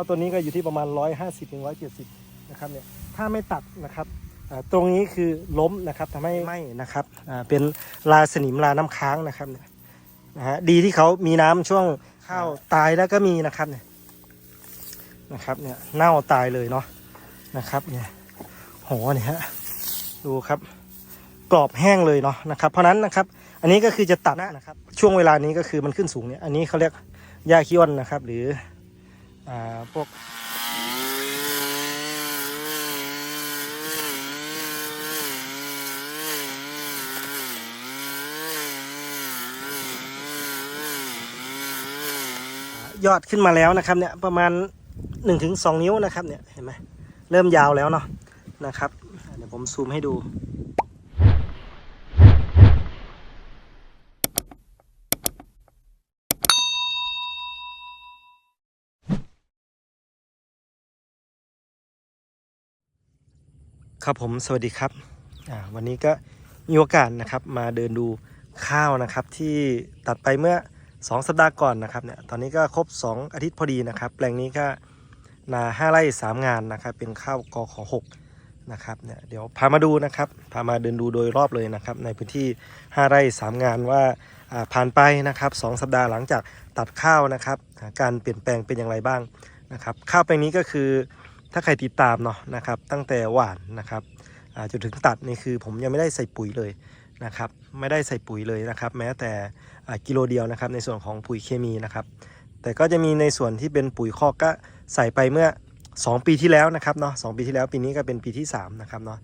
เอาตัวนี้ก็อยู่ที่ประมาณ 150ถึง170 นะครับเนี่ยถ้าไม่ตัดนะครับตรงนี้คือล้มนะครับทำให้ไหม้นะครับเป็นลาสนิมลาน้ำค้างนะครับเนี่ยนะฮะดีที่เขามีน้ำช่วงข้าวตายแล้วก็มีนะครับเนี่ยนะครับเนี่ยเน่าตายเลยเนาะนะครับเนี่ยโหเนี่ยฮะดูครับกรอบแห้งเลยเนาะนะครับเพราะนั้นนะครับอันนี้ก็คือจะตัดนะครับช่วงเวลานี้ก็คือมันขึ้นสูงเนี่ยอันนี้เขาเรียกหญ้าขี้อ้อนนะครับ หรือ พวกยอดขึ้นมาแล้วนะครับเนี่ยประมาณ 1-2ถึงนิ้วนะครับเนี่ยเห็นไหมเริ่มยาวแล้วเนาะนะครับ เดี๋ยวผมซูมให้ดู ครับผมสวัสดีครับวันนี้ก็มีโอกาสนะครับมาเดินดูข้าวนะครับ ที่ตัดไปเมื่อ 2 สัปดาห์ก่อนนะครับเนี่ยตอนนี้ก็ครบ 2 อาทิตย์พอดีนะครับ แปลงนี้ก็นาห้าไร่สามงานนะครับ เป็นข้าวกอขอหกนะครับเนี่ยเดี๋ยวพามาดูนะครับ พามาเดินดูโดยรอบเลยนะครับ ในพื้นที่ 5 ไร่สามงานว่าผ่านไปนะครับสองสัปดาห์หลังจากตัดข้าวนะครับ การเปลี่ยนแปลงเป็นอย่างไรบ้างนะครับ ข้าวแปลงนี้ก็คือ ถ้าใครติดตามเนาะนะครับ ตั้งแต่หว่านนะครับจนถึงตัดนี่คือผมยังไม่ได้ใส่ปุ๋ยเลยนะครับ ไม่ได้ใส่ปุ๋ยเลยนะครับ แม้แต่กิโลเดียวนะครับ ในส่วนของปุ๋ยเคมีนะครับ แต่ก็จะมีในส่วนที่เป็นปุ๋ยคอกก็ใส่ไปเมื่อ 2 ปีที่แล้วนะครับเนาะสปีที่แล้วปีนี้ก็เป็นปีที่3นะครับเนาะ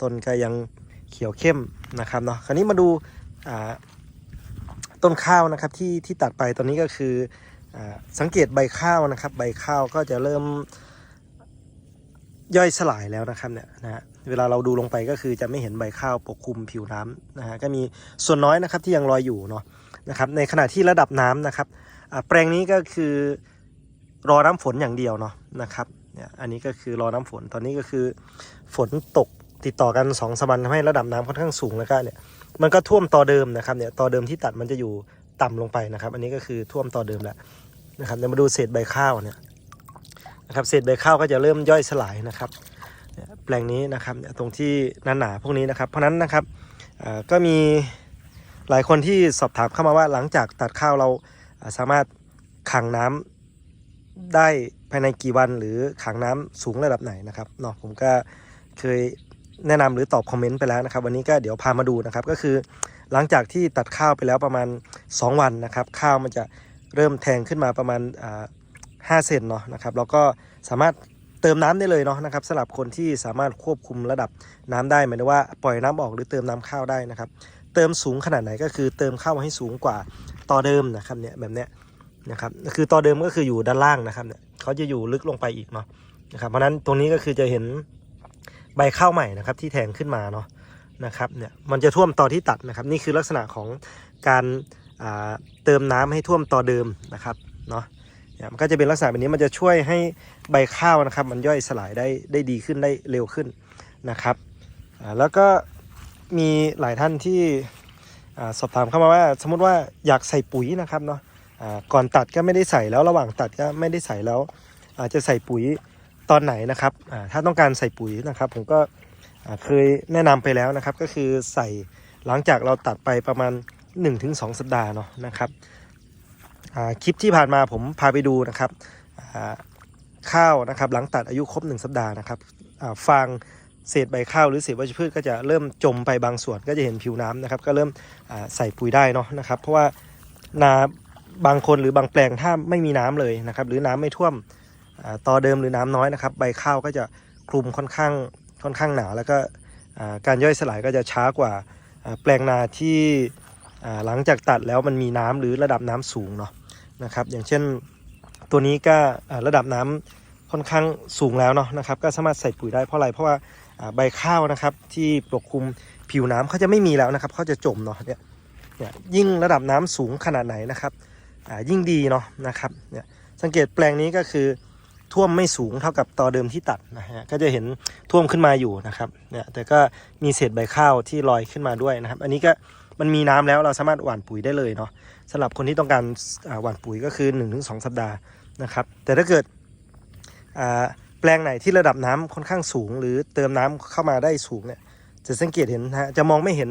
ต้นก็ยังเขียวเข้มนะครับเนาะคราวนี้มาดูต้นข้าวนะครับที่ที่ตัดไปตอนนี้ก็คืออสังเกตใบข้าวนะครับ ใบข้าวก็จะเริ่ม ย่อยสลายแล้วนะครับเนี่ยนะฮะเวลาเราดูลงไปก็คือจะไม่เห็นใบข้าวปกคลุมผิวน้ำนะฮะก็มีส่วนน้อยนะครับที่ยังลอยอยู่เนาะนะครับในขณะที่ระดับน้ำนะครับแปลงนี้ก็คือรอน้ำฝนอย่างเดียวเนาะนะครับเนี่ยอันนี้ก็คือรอน้ำฝนตอนนี้ก็คือ ฝนตกติดต่อกัน2องสามวันทำให้ระดับน้ำค่อนข้างสูงแล้วก็เนี่ยมันก็ท่วมต่อเดิมนะครับเนี่ยต่อเดิมที่ตัดมันจะอยู่ต่ำลงไปนะครับ อันนี้ก็คือท่วมต่อเดิมแล้วนะครับเดี๋ยวมาดูเศษใบข้าวเนี่ย นะครับเศษใบข้าวก็จะเริ่มย่อยสลายนะครับแปลงนี้นะครับตรงที่หนาๆพวกนี้นะครับเพราะนั้นนะครับก็มีหลายคนที่สอบถามเข้ามาว่าหลังจากตัดข้าวเราสามารถขังน้ำได้ภายในกี่วันหรือขังน้ำสูงระดับไหนนะครับเนาะผมก็เคยแนะนำหรือตอบคอมเมนต์ไปแล้วนะครับ วันนี้ก็เดี๋ยวพามาดูนะครับ ก็คือหลังจากที่ตัดข้าวไปแล้วประมาณ 2 วันนะครับ ข้าวมันจะเริ่มแทงขึ้นมาประมาณ 5 เซนเนาะนะครับแล้วก็สามารถเติมน้ำได้เลยเนาะนะครับสำหรับคนที่สามารถควบคุมระดับน้ำได้หมายถึงว่าปล่อยน้ำออกหรือเติมน้ำข้าวได้นะครับ เติมสูงขนาดไหนก็คือเติมเข้าให้สูงกว่าต่อเดิมนะครับเนี่ยแบบเนี้ยนะครับคือต่อเดิมก็คืออยู่ด้านล่างนะครับเนี่ยเขาจะอยู่ลึกลงไปอีกเนาะนะครับเพราะนั้นตรงนี้ก็คือจะเห็นใบข้าวใหม่นะครับที่แทงขึ้นมาเนาะนะครับเนี่ยมันจะท่วมต่อที่ตัดนะครับ นี่คือลักษณะของการเติมน้ำให้ท่วมต่อเดิมนะครับเนาะ มันก็จะเป็นลักษณะแบบนี้มันจะช่วยให้ใบข้าวนะครับ มันย่อยสลายได้ได้ดีขึ้นได้เร็วขึ้นนะครับแล้วก็มีหลายท่านที่สอบถามเข้ามาว่า สมมติว่าอยากใส่ปุ๋ยนะครับเนาะก่อนตัดก็ไม่ได้ใส่แล้วระหว่างตัดก็ไม่ได้ใส่แล้วอาจจะใส่ปุ๋ยตอนไหนนะครับถ้าต้องการใส่ปุ๋ยนะครับ ผมก็เคยแนะนำไปแล้วนะครับ ก็คือใส่หลังจากเราตัดไปประมาณ 1-2 สัปดาห์เนาะนะครับ คลิปที่ผ่านมาผมพาไปดูนะครับข้าวนะครับหลังตัดอายุครบ 1 สัปดาห์นะครับฟางเศษใบข้าวหรือเศษวัชพืชก็จะเริ่มจมไปบางส่วนก็จะเห็นผิวน้ำนะครับ ก็เริ่มใส่ปุ๋ยได้เนาะนะครับ เพราะว่านาบางคนหรือบางแปลงถ้าไม่มีน้ำเลยนะครับ หรือน้ำไม่ท่วมต่อเดิมหรือน้ำน้อยนะครับ ใบข้าวก็จะคลุมค่อนข้างค่อนข้างหนาแล้วก็การย่อยสลายก็จะช้ากว่าแปลงนาที่ หลังจากตัดแล้วมันมีน้ำหรือระดับน้ำสูงเนาะนะครับ อย่างเช่นตัวนี้ก็ระดับน้ำค่อนข้างสูงแล้วเนาะนะครับ ก็สามารถใส่ปุ๋ยได้เพราะอะไรเพราะว่าใบข้าวนะครับที่ปกคลุมผิวน้ำเขาจะไม่มีแล้วนะครับเขาจะจมเนาะเนี่ยเนี่ยยิ่งระดับน้ำสูงขนาดไหนนะครับยิ่งดีเนาะนะครับเนี่ยสังเกตแปลงนี้ก็คือท่วมไม่สูงเท่ากับตอเดิมที่ตัดนะฮะก็จะเห็นท่วมขึ้นมาอยู่นะครับเนี่ยแต่ก็มีเศษใบข้าวที่ลอยขึ้นมาด้วยนะครับ อันนี้ก็ มันมีน้ำแล้วเราสามารถหว่านปุ๋ยได้เลยเนาะสำหรับคนที่ต้องการอ่าหว่านปุ๋ยก็คือ 1-2 สัปดาห์นะครับ แต่ถ้าเกิดแปลงไหนที่ระดับน้ำค่อนข้างสูง หรือเติมน้ำเข้ามาได้สูงเนี่ยจะสังเกตเห็นนะฮะจะมองไม่เห็น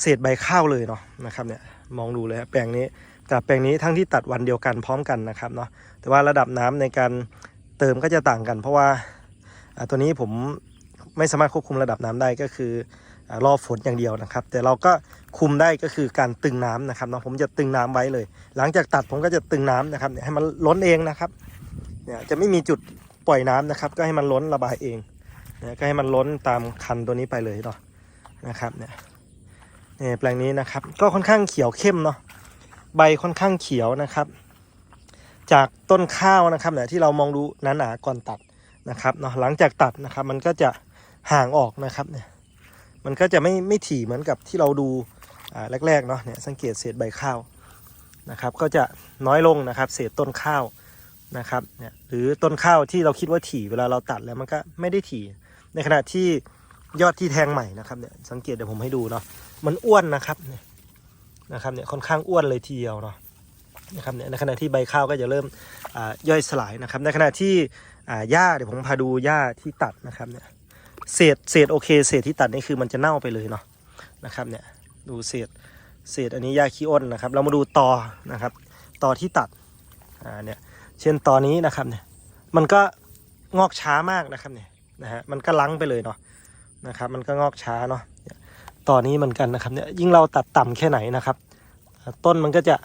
เศษใบข้าวเลยเนาะนะครับเนี่ยมองดูเลยแปลงนี้กับแปลงนี้ทั้งที่ตัดวันเดียวกันพร้อมกันนะครับเนาะแต่ว่าระดับน้ำในการเติมก็จะต่างกัน เพราะว่าตัวนี้ผมไม่สามารถควบคุมระดับน้ำได้ก็คือ รอฝนอย่างเดียวนะครับ แต่เราก็คุมได้ก็คือการตึงน้ำนะครับเนาะผมจะตึงน้ำไว้เลย หลังจากตัดผมก็จะตึงน้ำนะครับให้มันล้นเองนะครับเนี่ยจะไม่มีจุดปล่อยน้ำนะครับ ก็ให้มันล้นระบายเองเนี่ยก็ให้มันล้นตามคันตัวนี้ไปเลยเนาะนะครับเนี่ยเนี่ยแปลงนี้นะครับ ก็ค่อนข้างเขียวเข้มเนาะใบค่อนข้างเขียวนะครับ จากต้นข้าวนะครับเนี่ยที่เรามองดูหนาๆก่อนตัดนะครับเนาะหลังจากตัดนะครับ มันก็จะห่างออกนะครับเนี่ย มันก็จะไม่ไม่ถี่เหมือนกับที่เราดูแรกๆเนาะเนี่ยสังเกตเศษใบข้าวนะครับ ก็จะน้อยลงนะครับเศษต้นข้าวนะครับเนี่ยหรือต้นข้าวที่เราคิดว่าถี่เวลาเราตัดแล้วมันก็ไม่ได้ถี่ ในขณะที่ยอดที่แทงใหม่นะครับเนี่ยสังเกตเดี๋ยวผมให้ดูเนาะมันอ้วนนะครับเนี่ยนะครับเนี่ยค่อนข้างอ้วนเลยทีเดียวเนาะนะครับเนี่ยในขณะที่ใบข้าวก็จะเริ่มย่อยสลายนะครับ ในขณะที่อ่าหญ้าเดี๋ยวผมพาดูหญ้าที่ตัดนะครับเนี่ย เศษเศษโอเคเศษที่ตัดนี่คือมันจะเน่าไปเลยเนาะนะครับเนี่ยดูเศษเศษอันนี้หญ้าขี้อ้นนะครับ เรามาดูตอนะครับตอที่ตัดอ่าเนี่ยเช่นตอนี้นะครับเนี่ยมันก็งอกช้ามากนะครับเนี่ยนะฮะมันก็ลังไปเลยเนาะนะครับมันก็งอกช้าเนาะเนี่ยตอนี้เหมือนกันนะครับเนี่ยยิ่งเราตัดต่ำแค่ไหนนะครับ ต้นมันก็จะ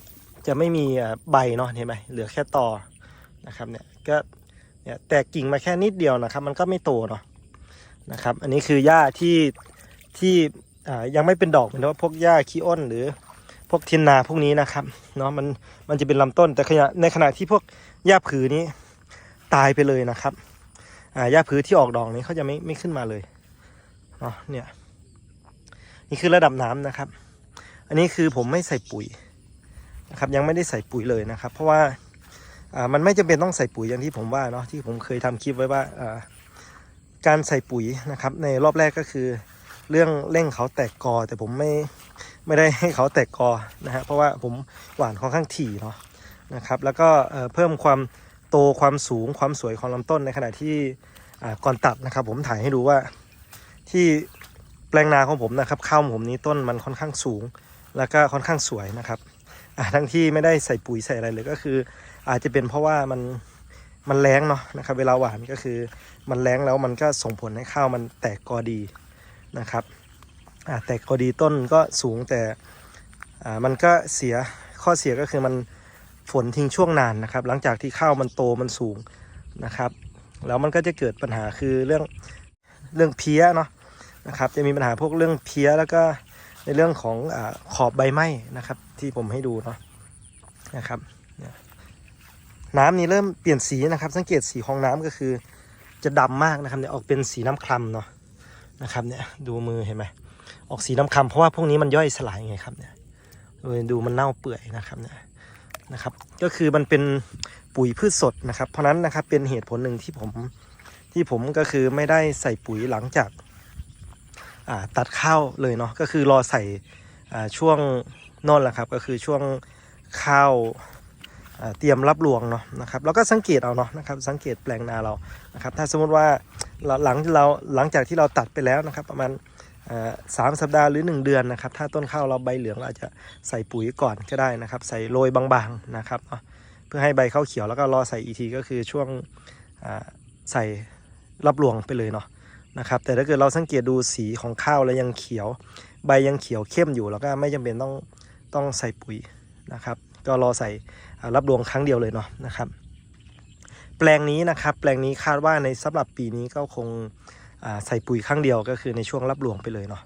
จะไม่มีใบเนาะเห็นไหมเหลือแค่ตอนะครับเนี่ยก็เนี่ยแตกกิ่งมาแค่นิดเดียวนะครับ มันก็ไม่โตเนาะ นะครับ อันนี้คือหญ้าที่ที่ยังไม่เป็นดอกเหมือนว่าพวกหญ้าขี้อ้นหรือพวกเทียนนาพวกนี้นะครับเนาะมันมันจะเป็นลำต้นแต่ขณะในขณะที่พวกหญ้าผือนี้ตายไปเลยนะครับหญ้าผือที่ออกดอกนี้เขาจะไม่ไม่ขึ้นมาเลยเนาะเนี่ยนี่คือระดับน้ำนะครับ อันนี้คือผมไม่ใส่ปุ๋ยนะครับยังไม่ได้ใส่ปุ๋ยเลยนะครับ เพราะว่ามันไม่จำเป็นต้องใส่ปุ๋ยอย่างที่ผมว่าเนาะที่ผมเคยทำคลิปไว้ว่า การใส่ปุ๋ยนะครับ ในรอบแรกก็คือ เรื่องเร่งเขาแตกกอ แต่ผมไม่ไม่ได้ให้เขาแตกกอนะฮะเพราะว่าผมหวานค่อนข้างถี่เนาะนะครับ แล้วก็เพิ่มความโตความสูงความสวยของลำต้นในขณะที่ก่อนตัดนะครับ ผมถ่ายให้ดูว่าที่แปลงนาของผมนะครับข้าวผมนี้ต้นมันค่อนข้างสูง แล้วก็ค่อนข้างสวยนะครับทั้งที่ไม่ได้ใส่ปุ๋ยใส่อะไรเลยก็คือ อาจจะเป็นเพราะว่ามัน มันแรงเนาะนะครับ เวลาหวานก็คือมันแรงแล้วมันก็ส่งผลให้ข้าวมันแตกกอดีนะครับอ่าแต่พอดีต้นก็สูงแต่อ่ามันก็เสียข้อเสียก็คือมันฝนทิ้งช่วงนานนะครับ หลังจากที่ข้าวมันโตมันสูงนะครับ แล้วมันก็จะเกิดปัญหาคือเรื่องเรื่องเพี้ยเนาะนะครับ จะมีปัญหาพวกเรื่องเพี้ยแล้วก็ในเรื่องของอาขอบใบไม้นะครับ ที่ผมให้ดูเนาะนะครับเนี่ยน้ำนี่เริ่มเปลี่ยนสีนะครับ สังเกตสีของน้ำก็คือ จะดำมากนะครับเนี่ยออกเป็นสีน้ำคล้ำเนาะนะครับเนี่ยดูมือเห็นไหมออกสีน้ำคล้ำเพราะว่าพวกนี้มันย่อยสลายไงครับเนี่ยดูมันเน่าเปื่อยนะครับเนี่ยนะครับก็คือมันเป็นปุ๋ยพืชสดนะครับ เพราะนั้นนะครับเป็นเหตุผลหนึ่งที่ผมที่ผมก็คือไม่ได้ใส่ปุ๋ยหลังจากตัดข้าวเลยเนาะก็คือรอใส่ช่วงน่นแหละครับ ก็คือช่วงข้าว เตรียมรับรวงเนาะนะครับแล้วก็สังเกตเอาเนาะนะครับสังเกตแปลงนาเรานะครับถ้าสมมติว่าหลังเราหลังจากที่เราตัดไปแล้วนะครับประมาณสามสัปดาห์หรือ 1 เดือนนะครับ ถ้าต้นข้าวเราใบเหลืองเราอาจจะใส่ปุ๋ยก่อนก็ได้นะครับ ใส่โรยบางๆนะครับเพื่อให้ใบข้าวเขียวแล้วก็รอใส่อีกทีก็คือช่วงใส่รับรวงไปเลยเนาะนะครับ แต่ถ้าเกิดเราสังเกตดูสีของข้าวแล้วยังเขียว ใบยังเขียวเข้มอยู่แล้วก็ไม่จำเป็นต้องต้องใส่ปุ๋ยนะครับ ก็รอใส่ รับรวงครั้งเดียวเลยเนาะนะครับ แปลงนี้นะครับแปลงนี้คาดว่าในสำหรับปีนี้ก็คงใส่ปุ๋ยครั้งเดียวก็คือในช่วงรับรวงไปเลยเนาะ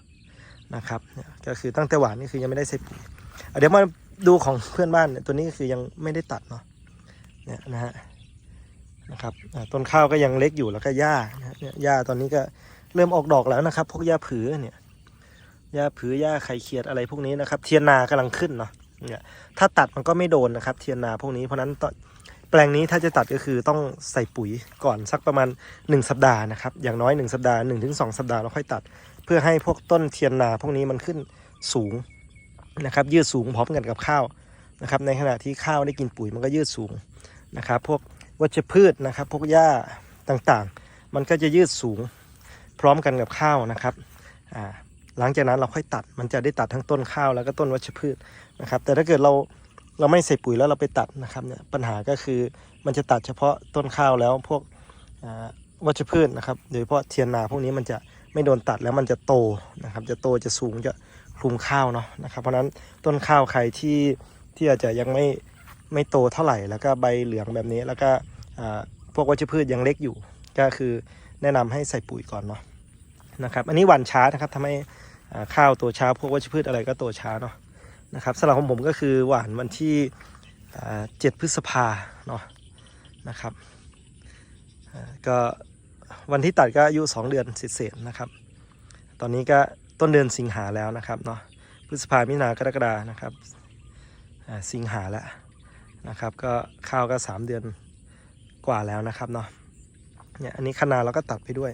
นะครับก็คือตั้งแต่หวานนี่คือยังไม่ได้ใส่ปุ๋ยเดี๋ยวมาดูของเพื่อนบ้านตัวนี้ก็คือยังไม่ได้ตัดเนาะเนี่ยนะฮะนะครับต้นข้าวก็ยังเล็กอยู่แล้วก็หญ้าเนี่ยหญ้าตอนนี้ก็เริ่มออกดอกแล้วนะครับ พวกหญ้าผือเนี่ยหญ้าผือหญ้าไข่เขียดอะไรพวกนี้นะครับ เทียนนากำลังขึ้นเนาะ เนี่ยถ้าตัดมันก็ไม่โดนนะครับ เทียนนาพวกนี้เพราะนั้นตอนแปลงนี้ถ้าจะตัดก็คือต้องใส่ปุ๋ยก่อนสักประมาณ 1 สัปดาห์นะครับ อย่างน้อย 1 สัปดาห์1-2ถึงสสัปดาห์เราค่อยตัด เพื่อให้พวกต้นเทียนนาพวกนี้มันขึ้นสูงนะครับ ยืดสูงพร้อมกันกับข้าวนะครับ ในขณะที่ข้าวได้กินปุ๋ยมันก็ยืดสูงนะครับ พวกวัชพืชนะครับ พวกหญ้าต่างๆ มันก็จะยืดสูงพร้อมกันกับข้าวนะครับอ่า หลังจากนั้นเราค่อยตัดมันจะได้ตัดทั้งต้นข้าวแล้วก็ต้นวัชพืชนะครับ แต่ถ้าเกิดเราเราไม่ใส่ปุ๋ยแล้วเราไปตัดนะครับเนี่ยปัญหาก็คือมันจะตัดเฉพาะต้นข้าวแล้วพวกวัชพืชนะครับโดยเฉพาะเทียนนาพวกนี้มันจะไม่โดนตัดแล้วมันจะโตนะครับ จะโตจะสูงจะคลุมข้าวเนาะนะครับ เพราะนั้นต้นข้าวใครที่ที่อาจจะยังไม่ไม่โตเท่าไหร่ แล้วก็ใบเหลืองแบบนี้แล้วก็พวกวัชพืชยังเล็กอยู่ ก็คือแนะนำให้ใส่ปุ๋ยก่อนเนาะนะครับ อันนี้หวานช้านะครับทำให้ ข้าวตัวช้าพวกวัชพืชอะไรก็โตช้าเนาะนะครับสำหรับของผมก็คือหวานวันที่เจ็ดพฤษภาเนาะนะครับก็วันที่ตัดก็อายุ 2 เดือนเศษนะครับ ตอนนี้ก็ต้นเดือนสิงหาแล้วนะครับเนาะพฤษภามิถุนากรกฎานะครับสิงหาแล้วนะครับ ก็ข้าวก็ 3 เดือนกว่าแล้วนะครับเนาะเนี่ยอันนี้คณาเราก็ตัดไปด้วย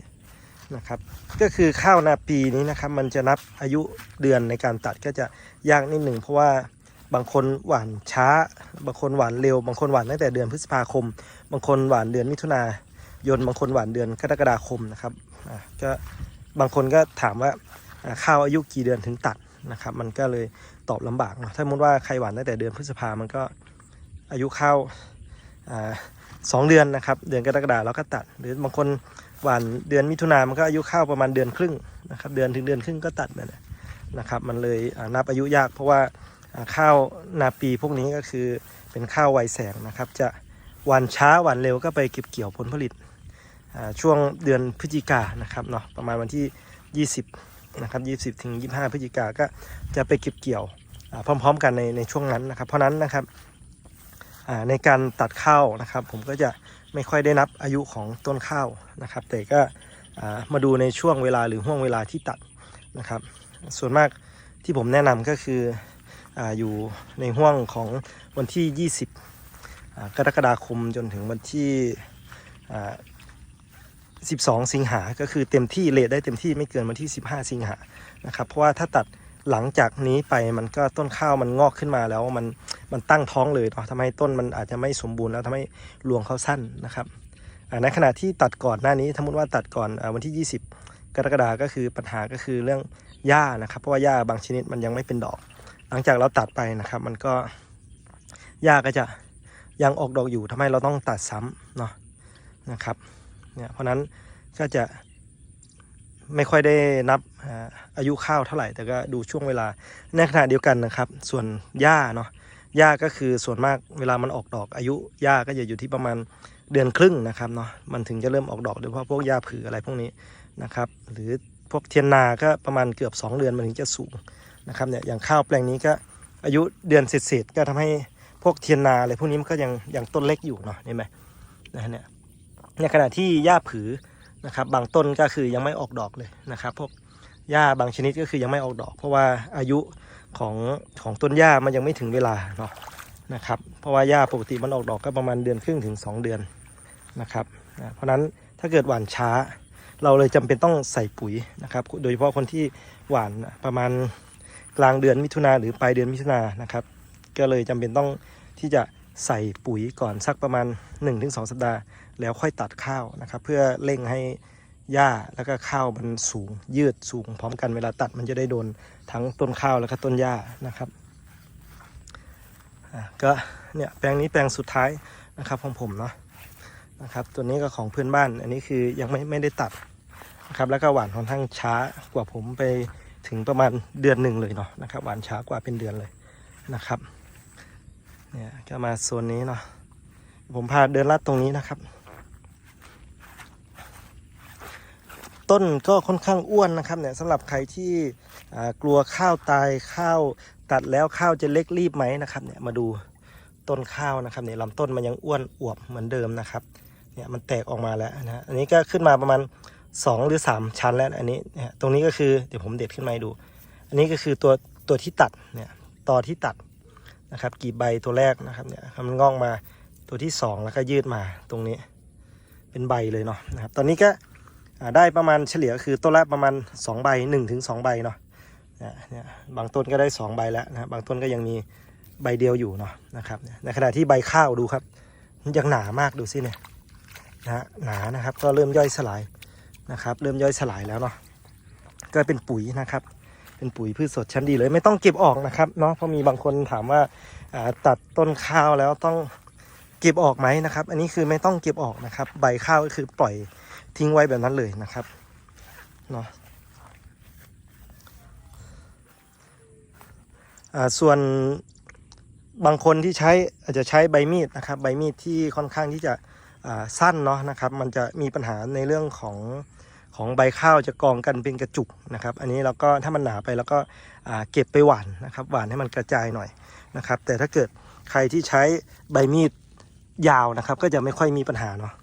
นะครับ ก็คือข้าวนาปีนี้นะครับ มันจะนับอายุเดือนในการตัดก็จะยากนิดหนึ่งเพราะว่าบางคนหวานช้า บางคนหวานเร็ว บางคนหวานตั้งแต่เดือนพฤษภาคม บางคนหวานเดือนมิถุนายน บางคนหวานเดือนกรกฎาคมนะครับก็บางคนก็ถามว่าข้าวอายุกี่เดือนถึงตัดนะครับ มันก็เลยตอบลำบากเนาะถ้าสมมติว่าใครหวานตั้งแต่เดือนพฤษภามันก็อายุข้าวสองเดือนนะครับ เดือนกรกฎาแล้วก็ตัด หรือบางคน หวานเดือนมิถุนามันก็อายุข้าวประมาณเดือนครึ่งนะครับ เดือนถึงเดือนครึ่งก็ตัดนั่นะนะครับ มันเลยนับอายุยากเพราะว่าข้าวนาปีพวกนี้ก็คือเป็นข้าวไวแสงนะครับ จะหวานช้าหวานเร็วก็ไปเก็บเกี่ยวผลผลิตช่วงเดือนพฤศจิกานะครับเนาะประมาณวันที่ 20นะครับ20ถึง25 พฤศจิกาก็จะไปเก็บเกี่ยวพร้อม ๆ กันในในช่วงนั้นนะครับ เพราะนั้นนะครับในการตัดข้าวนะครับ ผมก็จะ ไม่ค่อยได้นับอายุของต้นข้าวนะครับ แต่ก็มาดูในช่วงเวลาหรือห่วงเวลาที่ตัดนะครับ ส่วนมากที่ผมแนะนำก็คือออยู่ในห่วงของวันที่ 20 กรกฎาคมจนถึงวันที่ 12 สิงหา ก็คือเต็มที่เลทได้เต็มที่ไม่เกินวันที่ 15 สิงหานะครับ เพราะว่าถ้าตัด หลังจากนี้ไปมันก็ต้นข้าวมันงอกขึ้นมาแล้วมันมันตั้งท้องเลยเนาะทำให้ต้นมันอาจจะไม่สมบูรณ์แล้วทำให้รวงเขาสั้นนะครับในขณะที่ตัดก่อนหน้านี้สมมติว่าตัดก่อนวันที่ 20 กรกฎาก็คือปัญหาก็คือเรื่องหญ้านะครับ เพราะว่าหญ้าบางชนิดมันยังไม่เป็นดอก หลังจากเราตัดไปนะครับ มันก็หญ้าก็จะยังออกดอกอยู่ทำให้เราต้องตัดซ้ำเนาะนะครับเนี่ยเพราะนั้นก็จะ ไม่ค่อยได้นับอายุข้าวเท่าไหร่ แต่ก็ดูช่วงเวลาในขณะเดียวกันนะครับ ส่วนหญ้าเนาะหญ้าก็คือส่วนมากเวลามันออกดอก อายุหญ้าก็จะอยู่ที่ประมาณเดือนครึ่งนะครับเนาะมันถึงจะเริ่มออกดอกโดยเฉพาะพวกหญ้าผืออะไรพวกนี้นะครับ หรือพวกเทียนนาก็ประมาณเกือบ 2 เดือนมันถึงจะสูงนะครับเนี่ยอย่างข้าวแปลงนี้ก็อายุเดือนเศษๆก็ทำให้พวกเทียนนาอะไรพวกนี้มันก็ยังยังต้นเล็กอยู่เนาะเห็นไหมนะฮะเนี่ยในขณะที่หญ้าผือ นะครับ บางต้นก็คือยังไม่ออกดอกเลยนะครับพวกหญ้าบางชนิดก็คือยังไม่ออกดอก เพราะว่าอายุของของต้นหญ้ามันยังไม่ถึงเวลาเนาะนะครับ เพราะว่าหญ้าปกติมันออกดอกก็ประมาณเดือนครึ่งถึง 2 เดือนนะครับนะเพราะนั้นถ้าเกิดหว่านช้า เราเลยจำเป็นต้องใส่ปุ๋ยนะครับ โดยเฉพาะคนที่หว่านประมาณกลางเดือนมิถุนาหรือปลายเดือนมิถุนานะครับ ก็เลยจำเป็นต้องที่จะใส่ปุ๋ยก่อนสักประมาณ 1-2 สัปดาห์ แล้วค่อยตัดข้าวนะครับ เพื่อเร่งให้หญ้าแล้วก็ข้าวมันสูงยืดสูง พร้อมกันเวลาตัดมันจะได้โดนทั้งต้นข้าวแล้วก็ต้นหญ้านะครับก็เนี่ยแปลงนี้แปลงสุดท้ายนะครับของผมเนาะนะครับตัวนี้ก็ของเพื่อนบ้าน อันนี้คือยังไม่ไม่ได้ตัดนะครับแล้วก็หวานค่อนข้างช้ากว่าผมไปถึงประมาณเดือนหนึ่งเลยเนาะนะครับหวานช้ากว่าเป็นเดือนเลยนะครับเนี่ยก็มาโซนนี้เนาะผมพาเดินลัดตรงนี้นะครับ ต้นก็ค่อนข้างอ้วนนะครับเนี่ยสำหรับใครที่กลัวข้าวตายข้าวตัดแล้วข้าวจะเล็กรีบไหมนะครับเนี่ยมาดูต้นข้าวนะครับเนี่ยลำต้นมันยังอ้วนอวบเหมือนเดิมนะครับเนี่ยมันแตกออกมาแล้วนะอันนี้ก็ขึ้นมาประมาณ 2 หรือ 3 ชั้นแล้วอันนี้เนี่ยตรงนี้ก็คือเดี๋ยวผมเด็ดขึ้นมาให้ดู อันนี้ก็คือตัวตัวที่ตัดเนี่ยตอที่ตัดนะครับกี่ใบตัวแรกนะครับเนี่ยมันงอกมาตัวที่ 2 แล้วก็ยืดมาตรงนี้เป็นใบเลยเนาะนะครับตอนนี้ก็ ได้ประมาณเฉลี่ยก็คือต้นละประมาณ 2 ใบ1ถึง2ใบเนาะเนี่ยบางต้นก็ได้ 2 ใบแล้วนะบางต้นก็ยังมีใบเดียวอยู่เนาะนะครับในขณะที่ใบข้าวดูครับยังหนามากดูสิเนี่ยนะหนานะครับก็เริ่มย่อยสลายนะครับเริ่มย่อยสลายแล้วเนาะก็เป็นปุ๋ยนะครับ เป็นปุ๋ยพืชสดชั้นดีเลยไม่ต้องเก็บออกนะครับเนาะเพราะมีบางคนถามว่าอ่าตัดต้นข้าวแล้วต้องเก็บออกไหมนะครับ อันนี้คือไม่ต้องเก็บออกนะครับ ใบข้าวก็คือปล่อย ทิ้งไว้แบบนั้นเลยนะครับเนาะส่วนบางคนที่ใช้อาจจะใช้ใบมีดนะครับ ใบมีดที่ค่อนข้างที่จะสั้นเนาะนะครับ มันจะมีปัญหาในเรื่องของของใบข้าวจะกองกันเป็นกระจุกนะครับ อันนี้เราก็ถ้ามันหนาไปแล้วก็เก็บไปหว่านนะครับหว่านให้มันกระจายหน่อยนะครับ แต่ถ้าเกิดใครที่ใช้ใบมีดยาวนะครับ ก็จะไม่ค่อยมีปัญหาเนาะ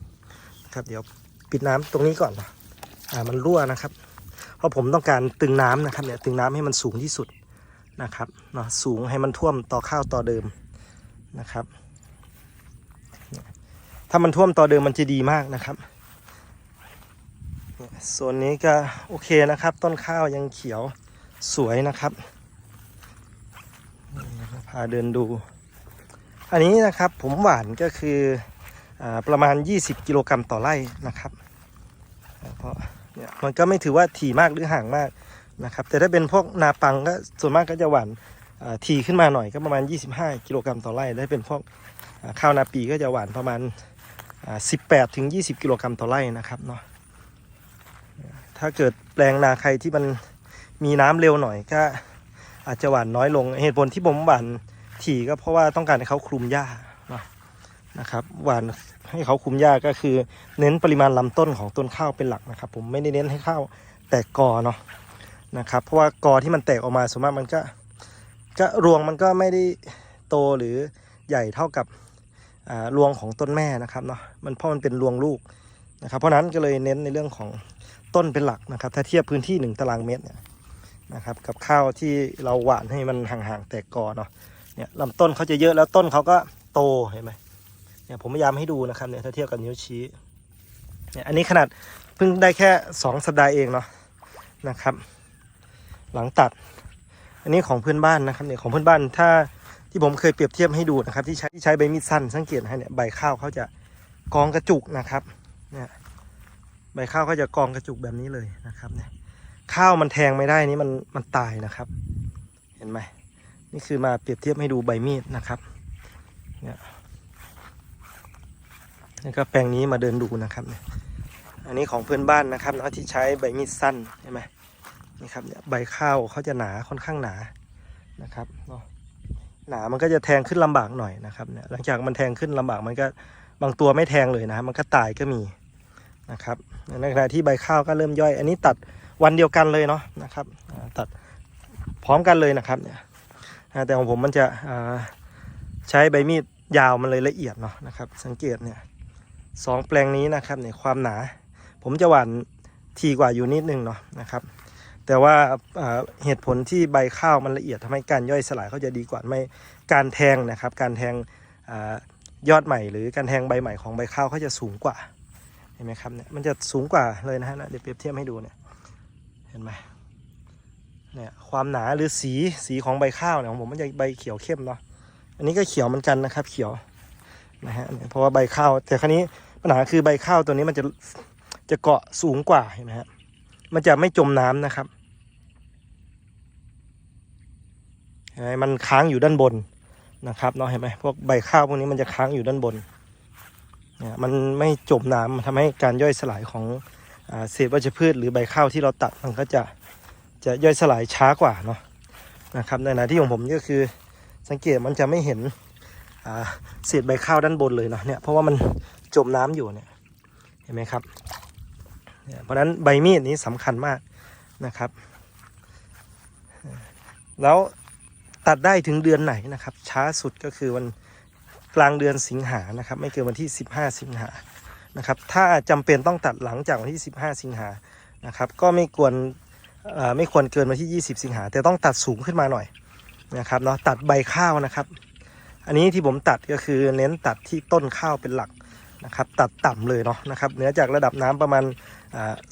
ครับเดี๋ยว ปิดน้ำตรงนี้ก่อนนะอ่ามันรั่วนะครับ เพราะผมต้องการตึงน้ำนะครับเนี่ยตึงน้ำให้มันสูงที่สุดนะครับเนาะสูงให้มันท่วมต่อข้าวต่อเดิมนะครับ ถ้ามันท่วมต่อเดิมมันจะดีมากนะครับเนี่ยโซนนี้ก็โอเคนะครับ ต้นข้าวยังเขียวสวยนะครับนี่พาเดินดู อันนี้นะครับผมหวานก็คืออาประมาณ 20 กิโลกรัมต่อไร่นะครับ เพราะเนี่ยมันก็ไม่ถือว่าถี่มากหรือห่างมากนะครับ แต่ถ้าเป็นพวกนาปังก็ส่วนมากก็จะหวานถี่ขึ้นมาหน่อยก็ประมาณ 25 กิโลกรัมต่อไร่ถ้าเป็นพวกข้าวนาปีก็จะหวานประมาณ 18ถึง20 กิโลกรัมต่อไร่นะครับเนาะถ้าเกิดแปลงนาใครที่มันมีน้ำเร็วหน่อยก็อาจจะหวานน้อยลงเหตุผลที่ผมหวานถี่ก็เพราะว่าต้องการให้เขาคลุมหญ้านะครับหวาน ให้เขาคุมหญ้าก็คือ เน้นปริมาณลำต้นของต้นข้าวเป็นหลักนะครับ ผมไม่ได้เน้นให้ข้าวแตกกอเนาะนะครับเพราะว่ากอที่มันแตกออกมาส่วนมากมันก็ก็รวงมันก็ไม่ได้โตหรือใหญ่เท่ากับรวงของต้นแม่นะครับเนาะมันเพราะมันเป็นรวงลูกนะครับ เพราะนั้นก็เลยเน้นในเรื่องของต้นเป็นหลักนะครับ ถ้าเทียบพื้นที่หนึ่งตารางเมตรเนี่ยนะครับกับข้าวที่เราหว่านให้มันห่างๆแตกกอเนาะเนี่ยลำต้นเขาจะเยอะแล้วต้นเขาก็โตเห็นไหม เนี่ยผมพยายามให้ดูนะครับเนี่ยถ้าเทียบกับนิ้วชี้เนี่ยอันนี้ขนาดเพิ่งได้แค่สองสัปดาห์เองเนาะนะครับ หลังตัด อันนี้ของเพื่อนบ้านนะครับเนี่ยของเพื่อนบ้านถ้าที่ผมเคยเปรียบเทียบให้ดูนะครับ ที่ใช้ที่ใช้ใบมีดสั้นสังเกตให้เนี่ยใบข้าวเขาจะกองกระจุกนะครับเนี่ยใบข้าวเขาจะกองกระจุกแบบนี้เลยนะครับเนี่ยข้าวมันแทงไม่ได้นี่มันมันตายนะครับ เห็นไหมนี่คือมาเปรียบเทียบให้ดูใบมีดนะครับเนี่ย นี่ก็แปลงนี้มาเดินดูนะครับ อันนี้ของเพื่อนบ้านนะครับเนาะที่ใช้ใบมีดสั้นเห็นไหมนี่ครับใบข้าวเขาจะหนาค่อนข้างหนานะครับเนาะหนามันก็จะแทงขึ้นลำบากหน่อยนะครับเนี่ยหลังจากมันแทงขึ้นลำบากมันก็บางตัวไม่แทงเลยนะครับมันก็ตายก็มีนะครับในขณะที่ใบข้าวก็เริ่มย่อย อันนี้ตัดวันเดียวกันเลยเนาะนะครับตัดพร้อมกันเลยนะครับเนี่ยแต่ของผมมันจะใช้ใบมีดยาวมันเลยละเอียดเนาะนะครับ สังเกตเนี่ย สองแปลงนี้นะครับเนี่ยความหนา ผมจะหว่านทีกว่าอยู่นิดนึงเนาะนะครับแต่ว่าเหตุผลที่ใบข้าวมันละเอียดทำให้การย่อยสลายเขาจะดีกว่าไม่การแทงนะครับการแทงอยอดใหม่หรือการแทงใบใหม่ของใบข้าวเขาจะสูงกว่าเห็นไหมครับเนี่ยมันจะสูงกว่าเลยนะฮะเดี๋ยวเปรียบเทียบให้ดูเนี่ยเห็นไหมเนี่ยความหนาหรือสีสีของใบข้าวเนี่ยของผมมันจะใบเขียวเข้มเนาะอันนี้ก็เขียวเหมือนกันนะครับเขียวนะฮะเนี่ยเพราะว่าใบข้าวแต่ครั้นี้ ปัญหาคือใบข้าวตัวนี้มันจะจะเกาะสูงกว่าเห็นไหมฮะมันจะไม่จมน้ำนะครับเห็นไหมมันค้างอยู่ด้านบนนะครับเนาะเห็นไหมพวกใบข้าวพวกนี้มันจะค้างอยู่ด้านบนเนี่ยมันไม่จมน้ำมันทำให้การย่อยสลายของเศษวัชพืช หรือใบข้าวที่เราตัดมันก็จะจะย่อยสลายช้ากว่าเนาะนะครับในขณะที่ของผมก็คือสังเกตมันจะไม่เห็นเศษใบข้าวด้านบนเลยเนาะเนี่ยเพราะว่ามัน จมน้ำอยู่เนี่ยเห็นไหมครับเพราะฉะนั้นใบมีดนี้สำคัญมากนะครับ แล้วตัดได้ถึงเดือนไหนนะครับ ช้าสุดก็คือวันกลางเดือนสิงหานะครับ ไม่เกินวันที่ 15 สิงหานะครับ ถ้าจำเป็นต้องตัดหลังจากวันที่ 15 สิงหานะครับ ก็ไม่ควรไม่ควรเกินวันที่ 20 สิงหาแต่ต้องตัดสูงขึ้นมาหน่อยนะครับเนาะตัดใบข้าวนะครับ อันนี้ที่ผมตัดก็คือเน้นตัดที่ต้นข้าวเป็นหลัก นะครับตัดต่ำเลยเนาะนะครับเหนือจากระดับน้ำประมาณ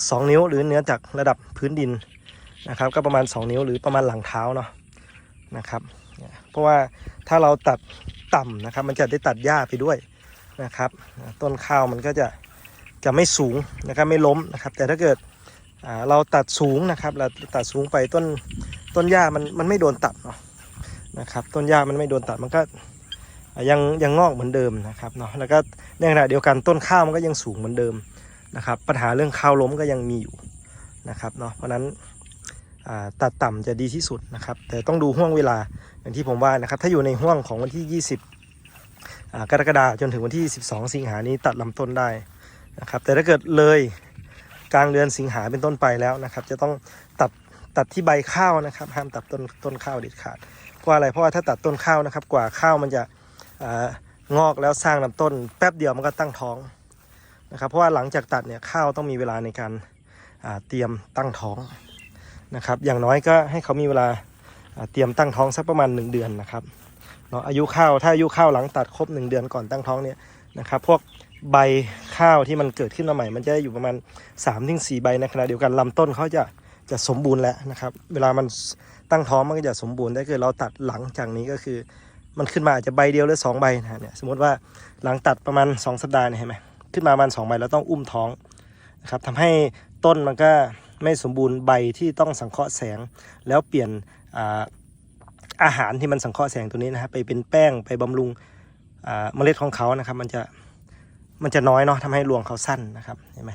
สองนิ้ว หรือเหนือจากระดับพื้นดินนะครับก็ประมาณ 2 นิ้วหรือประมาณหลังเท้าเนาะนะครับเพราะว่าถ้าเราตัดต่ำนะครับมันจะได้ตัดหญ้าไปด้วยนะครับต้นข้าวมันก็จะจะไม่สูงนะครับไม่ล้มนะครับแต่ถ้าเกิดเราตัดสูงนะครับเราตัดสูงไปต้นต้นหญ้ามันมันไม่โดนตัดเนาะนะครับต้นหญ้ามันไม่โดนตัดมันก็ ยังยังงอกเหมือนเดิมนะครับเนาะแล้วก็ในขณะเดียวกันต้นข้าวมันก็ยังสูงเหมือนเดิมนะครับ ปัญหาเรื่องข้าวล้มก็ยังมีอยู่นะครับเนาะเพราะนั้นตัดต่ำจะดีที่สุดนะครับ แต่ต้องดูห่วงเวลาอย่างที่ผมว่านะครับ ถ้าอยู่ในห่วงของวันที่ 20 กรกฎาคมจนถึงวันที่ 12 สิงหานี้ตัดลำต้นได้นะครับ แต่ถ้าเกิดเลยกลางเดือนสิงหาเป็นต้นไปแล้วนะครับ จะต้องตัดตัดที่ใบข้าวนะครับ ห้ามตัดต้นต้นข้าวเด็ดขาดเพราะอะไรเพราะว่าถ้าตัดต้นข้าวนะครับ กว่าข้าวมันจะ งอกแล้วสร้างลำต้น แป๊บเดียวมันก็ตั้งท้องนะครับเพราะว่าหลังจากตัดเนี่ยข้าวต้องมีเวลาในการเตรียมตั้งท้องนะครับ อย่างน้อยก็ให้เขามีเวลาเตรียมตั้งท้องสักประมาณ 1 เดือนนะครับเนาะอายุข้าวถ้าอายุข้าวหลังตัดครบ 1 เดือนก่อนตั้งท้องเนี่ยนะครับพวกใบข้าวที่มันเกิดขึ้นมาใหม่ มันจะอยู่ประมาณ3-4ถึงใบในขณะเดียวกันลำต้นเขาจะจะสมบูรณ์แล้วนะครับ เวลามันตั้งท้องมันก็จะสมบูรณ์ได้คือเราตัดหลังจากนี้ก็คือ มันขึ้นมาอาจจะใบเดียวหรือ2ใบนะฮะเนี่ยสมมติว่าหลังตัดประมาณ 2 สัปดาห์เนี่ยเห็นไหมขึ้นมาประมาณ2ใบแล้วต้องอุ้มท้องนะครับทำให้ต้นมันก็ไม่สมบูรณ์ใบที่ต้องสังเคราะห์แสง แล้วเปลี่ยนอาอาหารที่มันสังเคราะห์แสงตัวนี้นะครับไปเป็นแป้งไปบำรุงเมล็ดของเขานะครับ มันจะมันจะน้อยเนาะทำให้รวงเขาสั้นนะครับเห็นไหม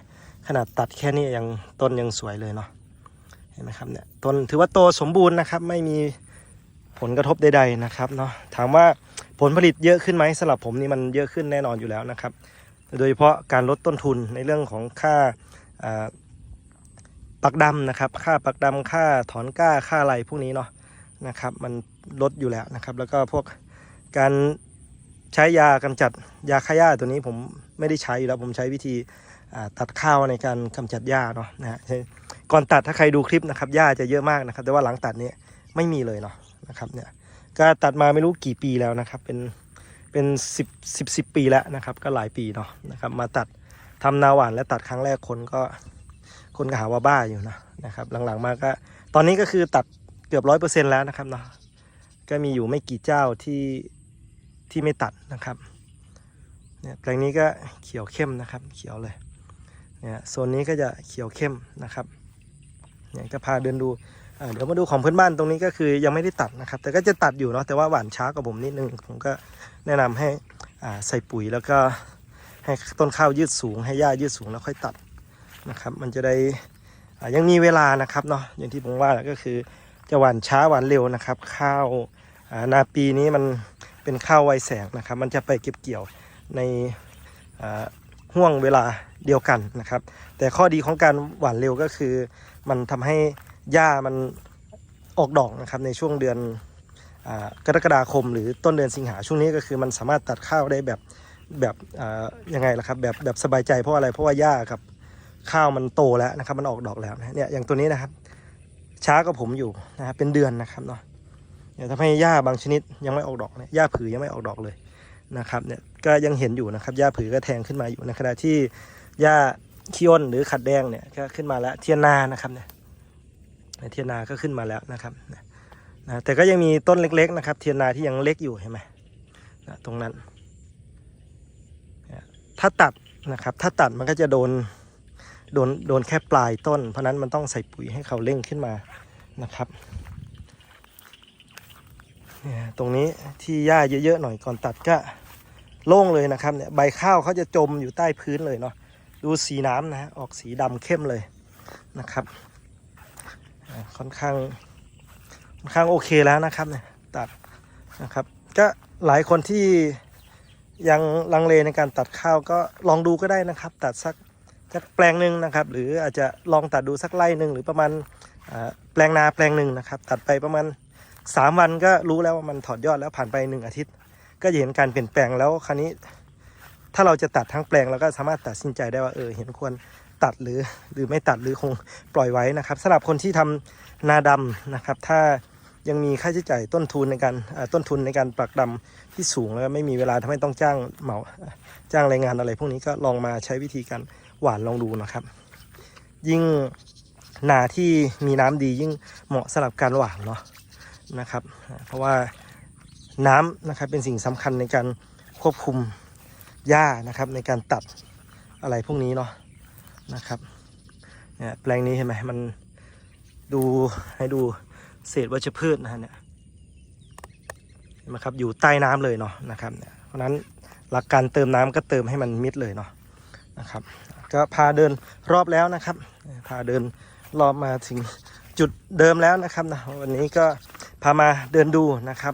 ขนาดตัดแค่นี้ยังต้นยังสวยเลยเนาะเห็นไหมครับเนี่ยต้นถือว่าโตสมบูรณ์นะครับ ไม่มี ผลกระทบใดๆนะครับเนาะถามว่าผลผลิตเยอะขึ้นไหมสำหรับผมนี่มันเยอะขึ้นแน่นอนอยู่แล้วนะครับ โดยเฉพาะการลดต้นทุนในเรื่องของค่าปักดำนะครับ ค่าปักดำค่าถอนก้าค่าอะไรพวกนี้เนาะนะครับ มันลดอยู่แล้วนะครับ แล้วก็พวกการใช้ยากำจัดยาฆ่าหญ้าตัวนี้ผมไม่ได้ใช้อยู่แล้วผมใช้วิธีตัดข้าวในการกำจัดหญ้าเนาะนะฮะก่อนตัดถ้าใครดูคลิปนะครับหญ้าจะเยอะมากนะครับ แต่ว่าหลังตัดเนี่ยไม่มีเลยเนาะ นะครับเนี่ยก็ตัดมาไม่รู้กี่ปีแล้วนะครับ เป็นเป็นสิบสิบสิบปีแล้วนะครับ ก็หลายปีเนาะนะครับ มาตัดทำนาหวานและตัดครั้งแรกคนก็คนก็หาว่าบ้าอยู่นะนะครับ หลังๆมาก็ตอนนี้ก็คือตัดเกือบร้อยเปอร์เซ็นแล้วนะครับเนาะก็มีอยู่ไม่กี่เจ้าที่ที่ไม่ตัดนะครับเนี่ยแปลงนี้ก็เขียวเข้มนะครับ เขียวเลยเนี่ยโซนนี้ก็จะเขียวเข้มนะครับเนี่ยก็พาเดินดู เดี๋ยวมาดูของเพื่อนบ้านตรงนี้ก็คือยังไม่ได้ตัดนะครับ แต่ก็จะตัดอยู่เนาะแต่ว่าหวานช้ากว่าผมนิดนึง ผมก็แนะนำให้ใส่ปุ๋ยแล้วก็ให้ต้นข้าวยืดสูง ให้หญ้ายืดสูงแล้วค่อยตัดนะครับ มันจะได้ยังมีเวลานะครับเนาะอย่างที่ผมว่าก็คือจะหวานช้าหวานเร็วนะครับ ข้าวนาปีนี้มันเป็นข้าวไวแสงนะครับ มันจะไปเก็บเกี่ยวในห่วงเวลาเดียวกันนะครับ แต่ข้อดีของการหวานเร็วก็คือมันทำให้ หญ้ามันออกดอกนะครับในช่วงเดือนอกรกฎาคม หรือต้นเดือนสิงหาช่วงนี้ก็คือมันสามารถตัดข้าวได้แบบแบบยังไงล่ะครับแบบแบบสบายใจเพราะอะไรเพราะว่าหญ้าครับข้าวมันโตแล้วนะครับมันออกดอกแล้วเนี่ยอย่างตัวนี้นะครับ ช้ากว่าผมอยู่นะครับเป็นเดือนนะครับเนาะเนี่ยทำให้หญ้าบางชนิดยังไม่ออกดอกเนี่ยหญ้าผือยังไม่ออกดอกเลยนะครับเนี่ยก็ยังเห็นอยู่นะครับหญ้าผือก็แทงขึ้นมาอยู่ในขณะที่หญ้าขี้อ้นหรือขัดแดงเนี่ยก็ขึ้นมาแล้วเทียนนานะครับเนี่ย เทียนนาก็ขึ้นมาแล้วนะครับนะแต่ก็ยังมีต้นเล็กๆนะครับ เทียนนาที่ยังเล็กอยู่เห็นไหมนะตรงนั้น ถ้าตัดนะครับ ถ้าตัดมันก็จะโดนโดนโดนแค่ปลายต้น เพราะนั้นมันต้องใส่ปุ๋ยให้เขาเร่งขึ้นมานะครับเนี่ยตรงนี้ที่หญ้าเยอะๆหน่อยก่อนตัดก็โล่งเลยนะครับเนี่ยใบข้าวเขาจะจมอยู่ใต้พื้นเลยเนาะดูสีน้ำนะฮะออกสีดำเข้มเลยนะครับ ค่อนข้างค่อนข้างโอเคแล้วนะครับเนี่ยตัดนะครับก็หลายคนที่ยังลังเลในการตัดข้าวก็ลองดูก็ได้นะครับ ตัดสักสักแปลงหนึ่งนะครับ หรืออาจจะลองตัดดูสักไร่หนึ่งหรือประมาณแปลงนาแปลงหนึ่งนะครับ ตัดไปประมาณ 3 วันก็รู้แล้วว่ามันถอดยอดแล้วผ่านไป 1 อาทิตย์ ก็เห็นการเปลี่ยนแปลงแล้วคราวนี้ ถ้าเราจะตัดทั้งแปลงเราก็สามารถตัดสินใจได้ว่าเออเห็นควร ตัดหรือหรือไม่ตัดหรือคงปล่อยไว้นะครับสำหรับคนที่ทำนาดำนะครับ ถ้ายังมีค่าใช้จ่ายต้นทุนในการต้นทุนในการปลักดำที่สูงแล้วไม่มีเวลาทำให้ต้องจ้างเหมาจ้างแรงงานอะไร พวกนี้ก็ลองมาใช้วิธีการหวานลองดูนะครับ ยิ่งนาที่มีน้ำดียิ่งเหมาะสำหรับการหวานเนาะนะครับ เพราะว่าน้ำนะครับเป็นสิ่งสำคัญในการควบคุมหญ้านะครับในการตัดอะไรพวกนี้เนาะ นะครับเนี่ยแปลงนี้เห็นไหมมันดูให้ดูเศษวัชพืชนะฮะเนี่ยเห็นไหมครับอยู่ใต้น้ำเลยเนาะนะครับเนี่ยเพราะนั้นหลักการเติมน้ำก็เติมให้มันมิดเลยเนาะนะครับ ก็พาเดินรอบแล้วนะครับ พาเดินรอบมาถึงจุดเดิมแล้วนะครับนะวันนี้ก็พามาเดินดูนะครับ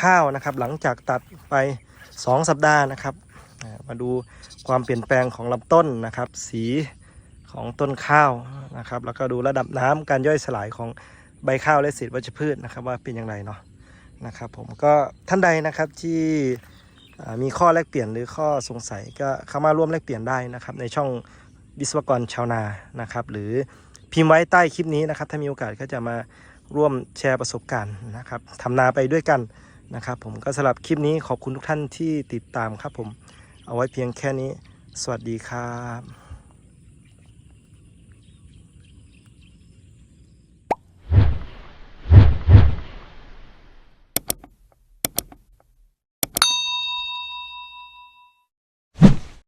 ข้าวนะครับหลังจากตัดไป 2 สัปดาห์นะครับ มาดูความเปลี่ยนแปลงของลำต้นนะครับ สีของต้นข้าวนะครับ แล้วก็ดูระดับน้ำการย่อยสลายของใบข้าวและเศษวัชพืชนะครับ ว่าเป็นอย่างไรเนาะนะครับผมก็ท่านใดนะครับที่มีข้อแลกเปลี่ยนหรือข้อสงสัยก็เข้ามาร่วมแลกเปลี่ยนได้นะครับ ในช่องวิศวกรชาวนานะครับ หรือพิมพ์ไว้ใต้คลิปนี้นะครับ ถ้ามีโอกาสก็จะมาร่วมแชร์ประสบการณ์นะครับทำนาไปด้วยกันนะครับ ผมก็สำหรับคลิปนี้ขอบคุณทุกท่านที่ติดตามครับผม เอาไว้เพียงแค่นี้ สวัสดีครับ